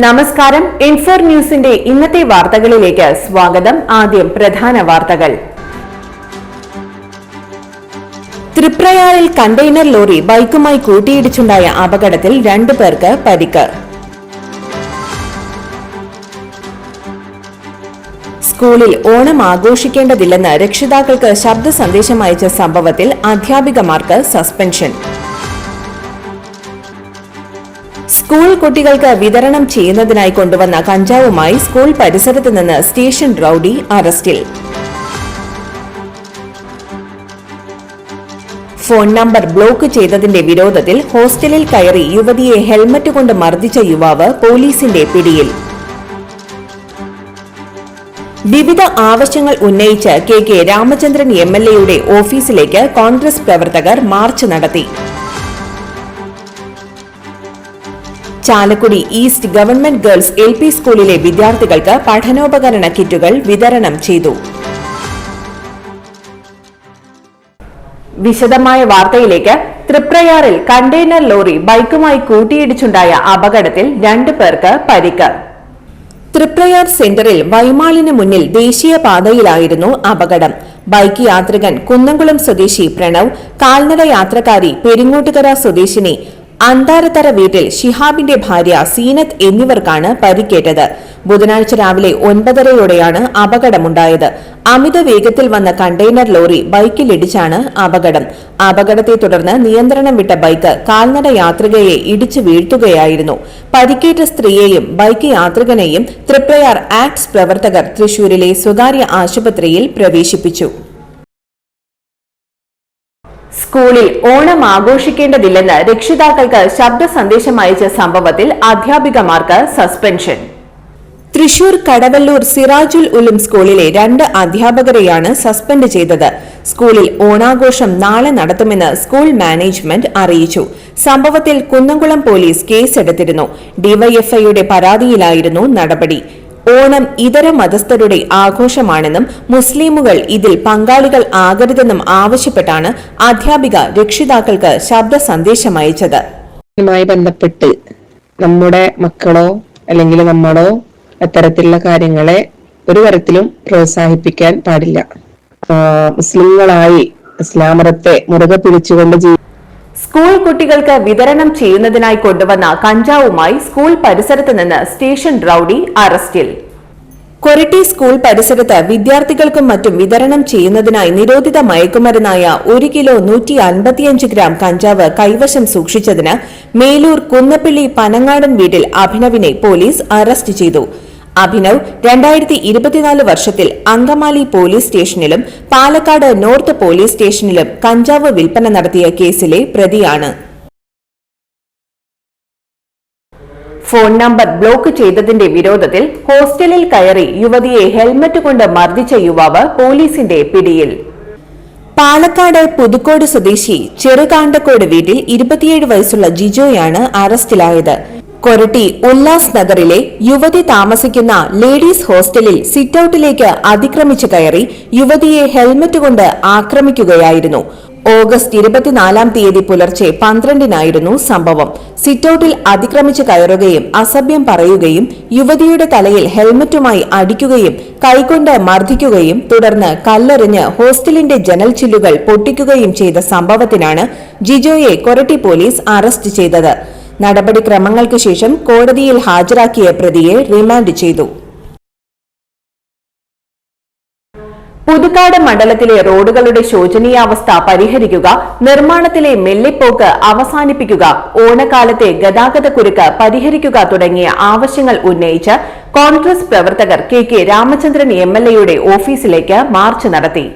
നമസ്കാരം ഇൻഫോർ ന്യൂസിന്റെ ഇന്നത്തെ വാർത്തകളിലേക്ക് സ്വാഗതം. ആദ്യം പ്രധാന വാർത്തകൾ. തൃപ്രയാറിൽ കണ്ടെയ്നർ ലോറി ബൈക്കുമായി കൂട്ടിയിടിച്ചുണ്ടായ അപകടത്തിൽ രണ്ടു പേർക്ക് പരിക്ക്. സ്കൂളിൽ ഓണം ആഘോഷിക്കേണ്ടതില്ലെന്ന് രക്ഷിതാക്കൾക്ക് ശബ്ദ സന്ദേശം അയച്ച സംഭവത്തിൽ അധ്യാപികമാർക്ക് സസ്പെൻഷൻ. സ്കൂൾ കുട്ടികൾക്ക് വിതരണം ചെയ്യുന്നതിനായി കൊണ്ടുവന്ന കഞ്ചാവുമായി സ്കൂൾ പരിസരത്ത് നിന്ന് സ്റ്റേഷൻ റൌഡി അറസ്റ്റിൽ. ഫോൺ നമ്പർ ബ്ലോക്ക് ചെയ്തതിന്റെ വിരോധത്തിൽ ഹോസ്റ്റലിൽ കയറി യുവതിയെ ഹെൽമറ്റ് കൊണ്ട് മർദ്ദിച്ച യുവാവ് പോലീസിന്റെ പിടിയിൽ. വിവിധ ആവശ്യങ്ങൾ ഉന്നയിച്ച് K K Ramachandran M L എയുടെ ഓഫീസിലേക്ക് കോൺഗ്രസ് പ്രവർത്തകർ മാർച്ച് നടത്തി. Chalakudy east government girls L P സ്കൂളിലെ വിദ്യാർത്ഥികൾക്ക് പഠനോപകരണ കിറ്റുകൾ വിതരണം ചെയ്തു. വിശദമായ വാർത്തയിലേക്ക്. തൃപ്രയാറിൽ കണ്ടെയ്നർ ലോറി ബൈക്കുമായി കൂട്ടിയിടിച്ചുണ്ടായ അപകടത്തിൽ രണ്ടു പേർക്ക് പരിക്ക്. തൃപ്രയാർ സെന്ററിൽ വൈമാളിന് മുന്നിൽ ദേശീയപാതയിലായിരുന്നു അപകടം. ബൈക്ക് യാത്രികൻ കുന്നംകുളം സ്വദേശി പ്രണവ് കാൽനട യാത്രക്കാരി പെരിങ്ങോട്ടുകര സ്വദേശിനി അന്താരത്തറ വീട്ടിൽ ഷിഹാബിന്റെ ഭാര്യ സീനത്ത് എന്നിവർക്കാണ് പരിക്കേറ്റത്. ബുധനാഴ്ച രാവിലെ ഒൻപതരയോടെയാണ് അപകടമുണ്ടായത്. അമിത വേഗത്തിൽ വന്ന കണ്ടെയ്നർ ലോറി ബൈക്കിലിടിച്ചാണ് അപകടം. അപകടത്തെ തുടർന്ന് നിയന്ത്രണം വിട്ട ബൈക്ക് കാൽനട യാത്രികയെ ഇടിച്ചു വീഴ്ത്തുകയായിരുന്നു. പരിക്കേറ്റ സ്ത്രീയെയും ബൈക്ക് യാത്രികനെയും തൃപ്രയാർ ആക്ട്സ് പ്രവർത്തകർ തൃശൂരിലെ സ്വകാര്യ ആശുപത്രിയിൽ പ്രവേശിപ്പിച്ചു. സ്കൂളിൽ ഓണം ആഘോഷിക്കേണ്ടതില്ലെന്ന് രക്ഷിതാക്കൾക്ക് ശബ്ദ സന്ദേശം അയച്ച സംഭവത്തിൽ അധ്യാപികമാർക്ക് സസ്പെൻഷൻ. തൃശൂർ കടവല്ലൂർ സിറാജുൽ ഉലും സ്കൂളിലെ രണ്ട് അധ്യാപകരെയാണ് സസ്പെൻഡ് ചെയ്തത്. സ്കൂളിൽ ഓണാഘോഷം നാളെ നടത്തുമെന്ന് സ്കൂൾ മാനേജ്മെന്റ് അറിയിച്ചു. സംഭവത്തിൽ കുന്നംകുളം പോലീസ് കേസെടുത്തിരുന്നു. ഡിവൈഎഫ്ഐയുടെ പരാതിയിലായിരുന്നു നടപടി. ഓണം ഇതര മതസ്ഥരുടെ ആഘോഷമാണെന്നും മുസ്ലിമുകൾ ഇതിൽ പങ്കാളികൾ ആകരുതെന്നും ആവശ്യപ്പെട്ടാണ് അധ്യാപിക രക്ഷിതാക്കൾക്ക് ശബ്ദ സന്ദേശം അയച്ചത്. ബന്ധപ്പെട്ട് നമ്മുടെ മക്കളോ അല്ലെങ്കിൽ നമ്മളോ അത്തരത്തിലുള്ള കാര്യങ്ങളെ ഒരു തരത്തിലും പ്രോത്സാഹിപ്പിക്കാൻ പാടില്ല. മുസ്ലിങ്ങളായി ഇസ്ലാമറത്തെ മുറുകെ പിടിച്ചുകൊണ്ട് ജീവി സ്കൂൾ കുട്ടികൾക്ക് വിതരണം ചെയ്യുന്നതിനായി കൊണ്ടുവന്ന കഞ്ചാവുമായി സ്കൂൾ പരിസരത്ത് നിന്ന് സ്റ്റേഷൻ റൌഡി അറസ്റ്റിൽ. കൊരട്ടി സ്കൂൾ പരിസരത്ത് വിദ്യാർത്ഥികൾക്കും മറ്റും വിതരണം ചെയ്യുന്നതിനായി നിരോധിത മയക്കുമരുന്നായ ഒരു കിലോ നൂറ്റി അൻപത്തിയഞ്ച് ഗ്രാം കഞ്ചാവ് കൈവശം സൂക്ഷിച്ചതിന് മേലൂർ കുന്നപ്പിള്ളി പനങ്ങാടൻ വീട്ടിൽ അഭിനവിനെ പോലീസ് അറസ്റ്റ് ചെയ്തു. അഭിനവ് രണ്ടായിരത്തി ഇരുപത്തിനാല് വർഷത്തിൽ അങ്കമാലി പോലീസ് സ്റ്റേഷനിലും പാലക്കാട് നോർത്ത് പോലീസ് സ്റ്റേഷനിലും കഞ്ചാവ് വിൽപ്പന നടത്തിയ കേസിലെ പ്രതിയാണ്. ഫോൺ നമ്പർ ബ്ലോക്ക് ചെയ്തതിന്റെ വിരോധത്തിൽ ഹോസ്റ്റലിൽ കയറി യുവതിയെ ഹെൽമറ്റ് കൊണ്ട് മർദ്ദിച്ച യുവാവ് പോലീസിന്റെ പിടിയിൽ. പാലക്കാട് പുതുക്കോട് സ്വദേശി ചെറുകാണ്ടക്കോട് വീട്ടിൽ ഇരുപത്തിയേഴ് വയസ്സുള്ള ജിജോയാണ് അറസ്റ്റിലായത്. കൊരട്ടി ഉല്ലാസ് നഗറിലെ യുവതി താമസിക്കുന്ന ലേഡീസ് ഹോസ്റ്റലിൽ സിറ്റൌട്ടിലേക്ക് അതിക്രമിച്ചു കയറി യുവതിയെ ഹെൽമറ്റ് കൊണ്ട് ആക്രമിക്കുകയായിരുന്നു. ഓഗസ്റ്റ് ഇരുപത്തിനാലാം തീയതി പുലർച്ചെ പന്ത്രണ്ടിനായിരുന്നു സംഭവം. സിറ്റൌട്ടിൽ അതിക്രമിച്ചു കയറുകയും അസഭ്യം പറയുകയും യുവതിയുടെ തലയിൽ ഹെൽമറ്റുമായി അടിക്കുകയും കൈകൊണ്ട് മർദ്ദിക്കുകയും തുടർന്ന് കല്ലെറിഞ്ഞ് ഹോസ്റ്റലിന്റെ ജനൽ ചില്ലുകൾ പൊട്ടിക്കുകയും ചെയ്ത സംഭവത്തിനാണ് ജിജോയെ കൊരട്ടി പോലീസ് അറസ്റ്റ് ചെയ്തത്. നടപടിക്രമങ്ങൾക്ക് ശേഷം കോടതിയിൽ ഹാജരാക്കിയ പ്രതിയെ റിമാൻഡ് ചെയ്തു. പുതുക്കാട് മണ്ഡലത്തിലെ റോഡുകളുടെ ശോചനീയാവസ്ഥ പരിഹരിക്കുക നിർമ്മാണത്തിലെ മെല്ലിപ്പോക്ക് അവസാനിപ്പിക്കുക ഓണക്കാലത്തെ ഗതാഗത കുരുക്ക് പരിഹരിക്കുക തുടങ്ങിയ ആവശ്യങ്ങൾ ഉന്നയിച്ച് കോൺഗ്രസ് പ്രവർത്തകർ കെ കെ രാമചന്ദ്രൻ എം ഓഫീസിലേക്ക് മാർച്ച് നടത്തി.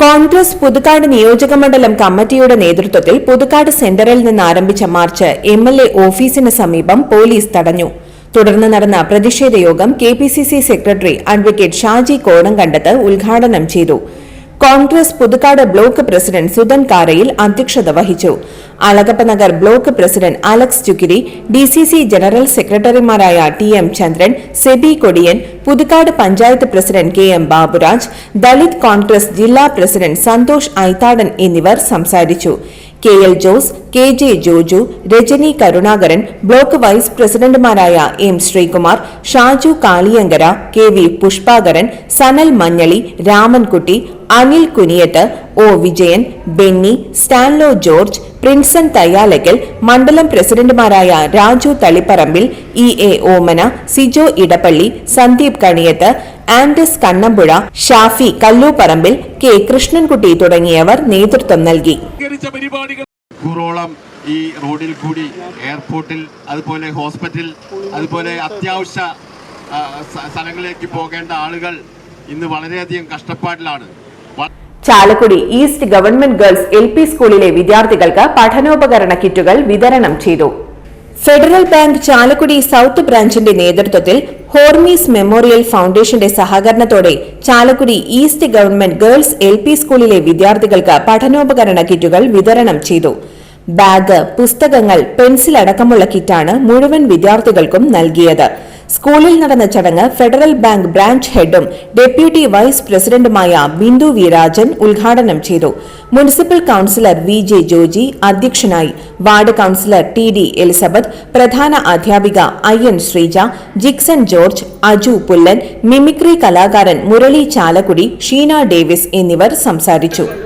കോൺഗ്രസ് പുതുക്കാട് നിയോജക മണ്ഡലം കമ്മിറ്റിയുടെ നേതൃത്വത്തിൽ പുതുക്കാട് സെന്ററിൽ നിന്ന് ആരംഭിച്ച മാർച്ച് എം എൽ എ ഓഫീസിന് സമീപം പോലീസ് തടഞ്ഞു. തുടർന്ന് നടന്ന പ്രതിഷേധ യോഗം K P C C secretary advocate Shaji Kodamkandath ഉദ്ഘാടനം ചെയ്തു. കോൺഗ്രസ് പുതുക്കാട് ബ്ലോക്ക് പ്രസിഡന്റ് സുധൻ കാരയിൽ അധ്യക്ഷത വഹിച്ചു. Alagappa Nagar block president Alex Chukkiri D C C general സെക്രട്ടറിമാരായ T M Chandran Sebi Kodiyan Puthukkad panchayat president K M Baburaj Dalit Congress ജില്ലാ president Santhosh Aithadan എന്നിവർ സംസാരിച്ചു. K L Jose K J Joju Rajani Karunakaran block vice പ്രസിഡന്റുമാരായ M Sreekumar Shaju Kaliyankara K V Pushpakaran Sanal Manjali Ramankutty Anil Kuniyath O Vijayan Benny Stanlo George Prinson Thayyalakkal മണ്ഡലം പ്രസിഡന്റുമാരായ Raju Thaliparambil E A Omana Sijo Edappally Sandeep Kaniyath Andrews Kannampuzha Shafi Kallupparambil K Krishnankutty തുടങ്ങിയവർ നേതൃത്വം നൽകി. ഈ റോഡിൽ കൂടി എയർപോർട്ടിൽ അതുപോലെ ഹോസ്പിറ്റൽ അതുപോലെ അത്യാവശ്യ സ്ഥലങ്ങളിലേക്ക് പോകേണ്ട ആളുകൾ ഇന്ന് വളരെയധികം കഷ്ടപ്പാടിലാണ്. Chalakudy east government girls L P സ്കൂളിലെ വിദ്യാർത്ഥികൾക്ക് പഠനോപകരണ കിറ്റുകൾ വിതരണം ചെയ്തു. ഫെഡറൽ ബാങ്ക് ചാലക്കുടി സൌത്ത് ബ്രാഞ്ചിന്റെ നേതൃത്വത്തിൽ ഹോർമീസ് മെമ്മോറിയൽ ഫൗണ്ടേഷന്റെ സഹകരണത്തോടെ Chalakudy east government girls L P സ്കൂളിലെ വിദ്യാർത്ഥികൾക്ക് പഠനോപകരണ കിറ്റുകൾ വിതരണം ചെയ്തു. ബാഗ് പുസ്തകങ്ങൾ പെൻസിൽ അടക്കമുള്ള കിറ്റാണ് മുഴുവൻ വിദ്യാർത്ഥികൾക്കും നൽകിയത്. സ്കൂളിൽ നടന്ന ചടങ്ങ് ഫെഡറൽ ബാങ്ക് ബ്രാഞ്ച് ഹെഡും ഡെപ്യൂട്ടി വൈസ് പ്രസിഡന്റുമായ ബിന്ദു വീരാജൻ ഉദ്ഘാടനം ചെയ്തു. Municipal councillor V J Joji അധ്യക്ഷനായി. Ward councillor T D Elizabeth പ്രധാന അധ്യാപിക I N Sreeja Jickson George Aju Pullan mimicry കലാകാരൻ മുരളി ചാലക്കുടി ഷീന ഡേവിസ് എന്നിവർ സംസാരിച്ചു.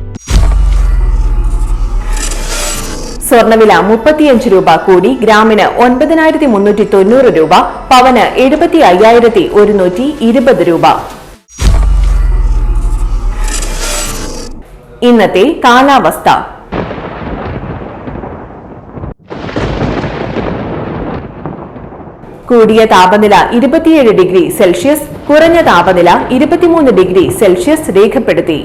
സ്വർണവില മുപ്പത്തിയഞ്ച് രൂപ കൂടി ഗ്രാമിന് ഒൻപതിനായിരത്തി മുന്നൂറ്റി തൊണ്ണൂറ് രൂപ പവന് എഴുപത്തി അയ്യായിരത്തി ഒരുന്നൂറ്റി ഇരുപത് രൂപ. ഇന്നത്തെ കാലാവസ്ഥ. കൂടിയ താപനില ഇരുപത്തിയേഴ് ഡിഗ്രി സെൽഷ്യസ് കുറഞ്ഞ താപനില ഇരുപത്തിമൂന്ന് ഡിഗ്രി സെൽഷ്യസ് രേഖപ്പെടുത്തി.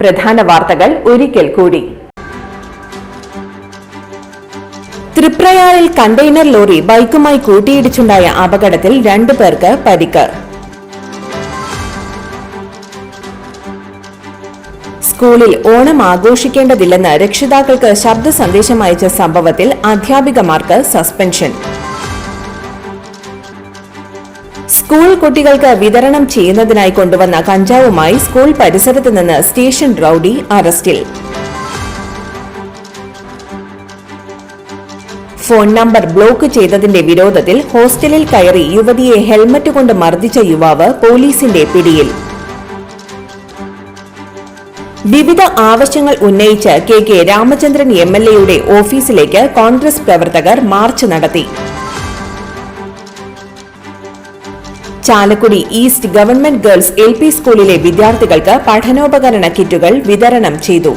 പ്രധാന വാർത്തകൾ ഒരിക്കൽ കൂടി. തൃപ്രയാറിൽ കണ്ടെയ്നർ ലോറി ബൈക്കുമായി കൂട്ടിയിടിച്ചുണ്ടായ അപകടത്തിൽ രണ്ടു പേർക്ക് പരിക്ക്. സ്കൂളിൽ ഓണം ആഘോഷിക്കേണ്ടതില്ലെന്ന് രക്ഷിതാക്കൾക്ക് ശബ്ദ സന്ദേശം അയച്ച സംഭവത്തിൽ അധ്യാപികമാർക്ക് സസ്പെൻഷൻ. സ്കൂൾ കുട്ടികൾക്ക് വിതരണം ചെയ്യുന്നതിനായി കൊണ്ടുവന്ന കഞ്ചാവുമായി സ്കൂൾ പരിസരത്ത് നിന്ന് സ്റ്റേഷൻ റൌഡി അറസ്റ്റിൽ. ഫോൺ നമ്പർ ബ്ലോക്ക് ചെയ്തതിന്റെ വിരോധത്തിൽ ഹോസ്റ്റലിൽ കയറി യുവതിയെ ഹെൽമറ്റ് കൊണ്ട് മർദ്ദിച്ച യുവാവ് പോലീസിന്റെ പിടിയിൽ. വിവിധ ആവശ്യങ്ങൾ ഉന്നയിച്ച് K K Ramachandran M L എയുടെ ഓഫീസിലേക്ക് കോൺഗ്രസ് പ്രവർത്തകർ മാർച്ച് നടത്തി. Chalakudy east government girls L P സ്കൂളിലെ വിദ്യാർത്ഥികൾക്ക് പഠനോപകരണ കിറ്റുകൾ വിതരണം ചെയ്തു.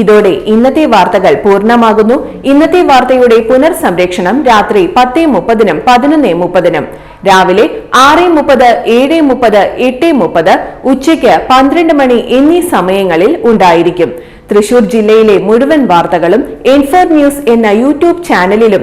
ഇതോടെ ഇന്നത്തെ വാർത്തകൾ പൂർണമാകുന്നു. ഇന്നത്തെ വാർത്തയുടെ പുനർസംരക്ഷണം രാത്രി പത്ത് മുപ്പതിനും പതിനൊന്ന് മുപ്പതിനും. രാവിലെ ആറ് മുപ്പത് ഏഴ് മുപ്പത് എട്ട് മുപ്പത് ഉച്ചയ്ക്ക് പന്ത്രണ്ട് മണി എന്നീ സമയങ്ങളിൽ ഉണ്ടായിരിക്കും. തൃശൂർ ജില്ലയിലെ മുഴുവൻ വാർത്തകളും എൻഫോർ ന്യൂസ് എന്ന യൂട്യൂബ് ചാനലിലും